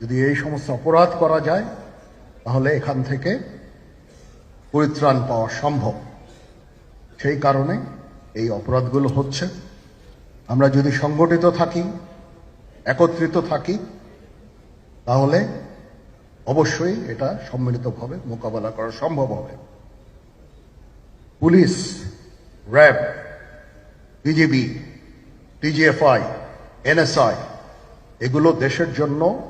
যদি এই সমস্ত অপরাধ করা যায়, তাহলে এখান থেকে পরিত্রাণ পাওয়া সম্ভব। সেই কারণে এই অপরাধগুলো হচ্ছে। আমরা যদি সংগঠিত থাকি, একত্রিত থাকি, তাহলে অবশ্যই এটা সম্মিলিতভাবে মোকাবেলা করা সম্ভব হবে। Police, RAB, BGB, DGFI, NSI, এগুলো দেশের জন্য